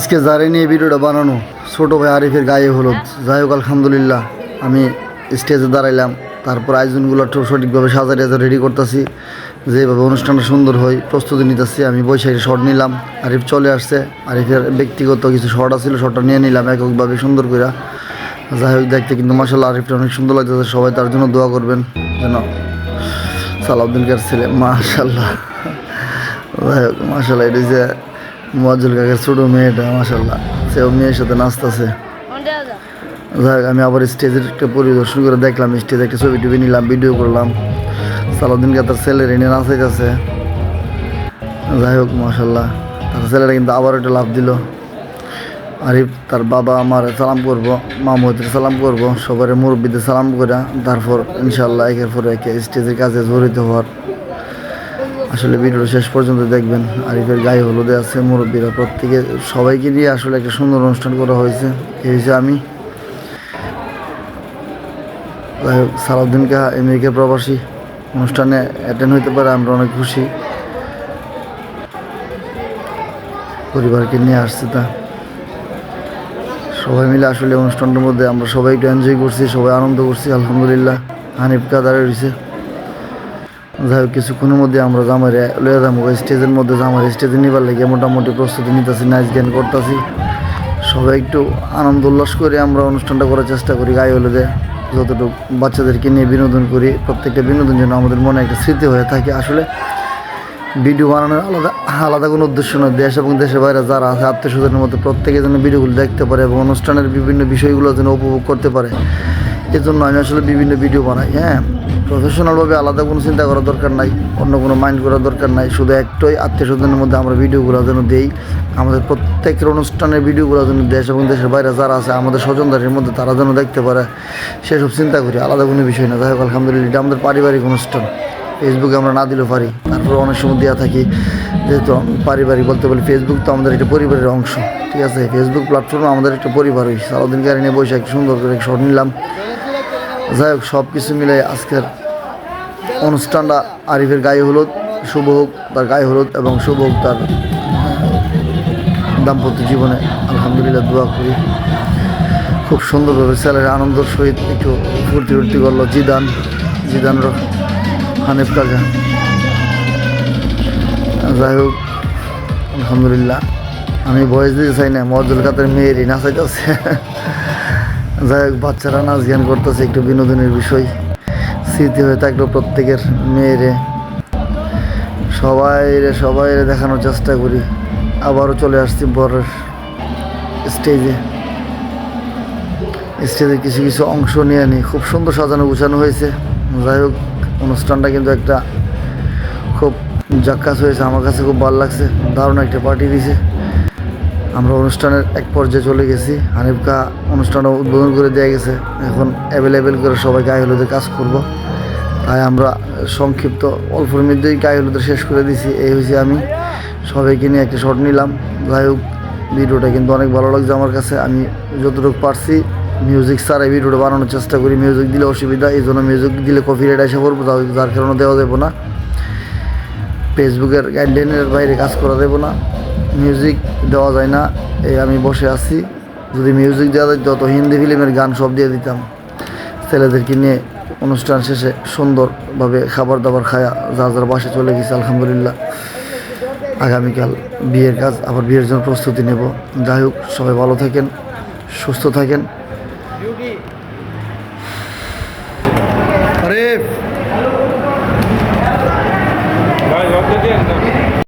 আজকে যারে নিয়ে ভিডিওটা বানানো, ছোটো ভাই আরিফের গায়ে হলুদ। যাই হোক, আলহামদুলিল্লাহ, আমি স্টেজে দাঁড়াইলাম। তারপর আয়োজনগুলো সঠিকভাবে সাজা টাজা রেডি করতেছি। যেভাবে অনুষ্ঠানটা সুন্দর হয়, প্রস্তুতি নিতেছি। আমি বৈশাখী শট নিলাম। আরিফ চলে আসছে। আরিফের ব্যক্তিগত কিছু শট আছিল শটটা নিয়ে নিলাম এককভাবে সুন্দর করে যাই হোক, দেখতে কিন্তু মাসাল্লাহ আরিফটা অনেক সুন্দর লাগতেছে। সবাই তার জন্য দোয়া করবেন যেন সালাউদ্দিনকার ছেলে মাশাল্লাহ যাই হোক মাশাল্লাহ এটা যে মজ্জুল কাকের ছোটো মেয়েটা মাশাল্লাহ সেও মেয়ের সাথে নাচতেছে। যাই হোক আমি আবার স্টেজের একটা পরিদর্শন করে দেখলাম স্টেজে একটা ছবি টবি নিলাম ভিডিও করলাম। সালাউদ্দিন কা তার ছেলের এনে নাচাইতেছে। যাই হোক মাশাল্লাহ তার ছেলেটা কিন্তু আবার একটা লাভ দিল। আরিফ তার বাবা আমার সালাম করব মামুদের সালাম করব সবার মুরব্বীদের সালাম করে তারপর ইনশাল্লাহ একের পর একে স্টেজের কাজে জড়িত হওয়ার আসলে ভিডিওটা শেষ পর্যন্ত দেখবেন। আরিফের গায়ে হলুদে আছে, মুরব্বীরা প্রত্যেকে সবাইকে নিয়ে আসলে একটা সুন্দর অনুষ্ঠান করা হয়েছে। এই হয়েছে আমি। যাই হোক, সালাউদ্দিনকে আমেরিকা প্রবাসী অনুষ্ঠানে অ্যাটেন্ড হইতে পারে, আমরা অনেক খুশি। পরিবারকে নিয়ে আসছে তা। সবাই মিলে আসলে অনুষ্ঠানটার মধ্যে আমরা সবাই একটু এনজয় করছি, সবাই আনন্দ করছি, আলহামদুলিল্লাহ। হানিফ কাদারে রয়েছে। যাই হোক, কিছুক্ষণের মধ্যে আমরা জামারে লয়ে যাব স্টেজের মধ্যে জামার স্টেজে নিবার লেগে। মোটামুটি প্রস্তুতি নিতেছি, নাচ গান করতেছি। সবাই একটু আনন্দ উল্লাস করে আমরা অনুষ্ঠানটা করার চেষ্টা করি গায়ে হলুদে। যতটুকু বাচ্চাদেরকে নিয়ে বিনোদন করি, প্রত্যেকটা বিনোদন যেন আমাদের মনে একটা স্মৃতি হয়ে থাকে। আসলে ভিডিও বানানোর আলাদা আলাদা কোনো উদ্দেশ্য নয়। দেশ এবং দেশের বাইরে যারা আছে আত্মীয় স্বজনের মধ্যে প্রত্যেকে যেন ভিডিওগুলো দেখতে পারে এবং অনুষ্ঠানের বিভিন্ন বিষয়গুলো যেন উপভোগ করতে পারে। এজন্য আমি আসলে বিভিন্ন ভিডিও বানাই হ্যাঁ? প্রফেশনালভাবে আলাদা কোনো চিন্তা করার দরকার নাই, অন্য কোনো মাইন্ড করার দরকার নাই, শুধু একটাই আত্মীয় স্বজনের মধ্যে আমরা ভিডিওগুলো যেন দেই, আমাদের প্রত্যেকের অনুষ্ঠানের ভিডিওগুলো যেন দেশ এবং দেশের বাইরে যারা আছে, আমাদের স্বজনদারের মধ্যে তারা যেন দেখতে পারে, সেসব চিন্তা করি, আলাদা কোনো বিষয় না। যাই হোক, আলহামদুলিল্লাহ, এটা আমাদের পারিবারিক অনুষ্ঠান। ফেসবুকে আমরা না দিলেও পারি, তারপরে অনেক সময় দেওয়া থাকি, যেহেতু পারিবারিক বলতে বলি ফেসবুক তো আমাদের একটা পরিবারের অংশ, ঠিক আছে? ফেসবুক প্ল্যাটফর্মে আমাদের একটা পরিবারই সারাদিন গাড়ি নিয়ে বসে একটা সুন্দর করে শট নিলাম। যাই হোক সব কিছু মিলে আজকের অনুষ্ঠানটা আরিফের গায়ে হলুদ, শুভ হোক তার গায়ে হলুদ এবং শুভ হোক তার দাম্পত্য জীবনে। আলহামদুলিল্লাহ, দোয়া করি। খুব সুন্দরভাবে ছেলের আনন্দর সহিত একটু ফুর্তি ফুর্তি করল জিদান জিদান হানিফ কাকা। যাই হোক, আলহামদুলিল্লাহ। আমি বয়স দিতে চাই না মজুল কাতের মেয়েরই নাচাইতেছে। যাই হোক, বাচ্চারা নাচ গান করতেছে, একটু বিনোদনের বিষয়। স্মৃতি হয়ে থাকল প্রত্যেকের মেয়েরে। সবাই রে সবাই রে দেখানোর চেষ্টা করি। আবারও চলে আসছি বরের স্টেজে। স্টেজে কিছু কিছু অংশ নিয়ে নিই খুব সুন্দর সাজানো গুছানো হয়েছে। যাই হোক, অনুষ্ঠানটা কিন্তু একটা খুব জাক্কাস হয়েছে। আমার কাছে খুব ভালো লাগছে। দারুণ একটা পার্টি দিয়েছে আমরা অনুষ্ঠানের এক পর্যায়ে চলে গেছি। হানিফকা অনুষ্ঠানটা উদ্বোধন করে দেওয়া গেছে। এখন অ্যাভেলেবেল করে সবাই গায়ে হলুদে কাজ করব। তাই আমরা সংক্ষিপ্ত অল্পের মধ্যেই গায়ে হলুদে শেষ করে দিছি। এই হয়েছে আমি। সবাইকে নিয়ে একটা শট নিলাম। যাই হোক, ভিডিওটা কিন্তু অনেক ভালো লাগছে আমার কাছে। আমি যতটুকু পারছি মিউজিক ছাড়া এই ভিডিওটা বানানোর চেষ্টা করি। মিউজিক দিলে অসুবিধা, এই জন্য মিউজিক দিলে কপি রেট এসে পড়ব যার কারণে দেওয়া যাব না। ফেসবুকের গাইডলাইনের বাইরে কাজ করা দেবো না। মিউজিক দেওয়া যায় না এই আমি বসে আছি। যদি মিউজিক দেওয়া যায় যত হিন্দি ফিল্মের গান সব দিয়ে দিতাম। ছেলেদেরকে নিয়ে অনুষ্ঠান শেষে সুন্দরভাবে খাবার দাবার খায়া যা যার বাসে চলে গেছে আলহামদুলিল্লাহ। আগামীকাল বিয়ের কাজ আবার বিয়ের জন্য প্রস্তুতি নেব। যাই হোক সবাই ভালো থাকেন সুস্থ থাকেন। আরে।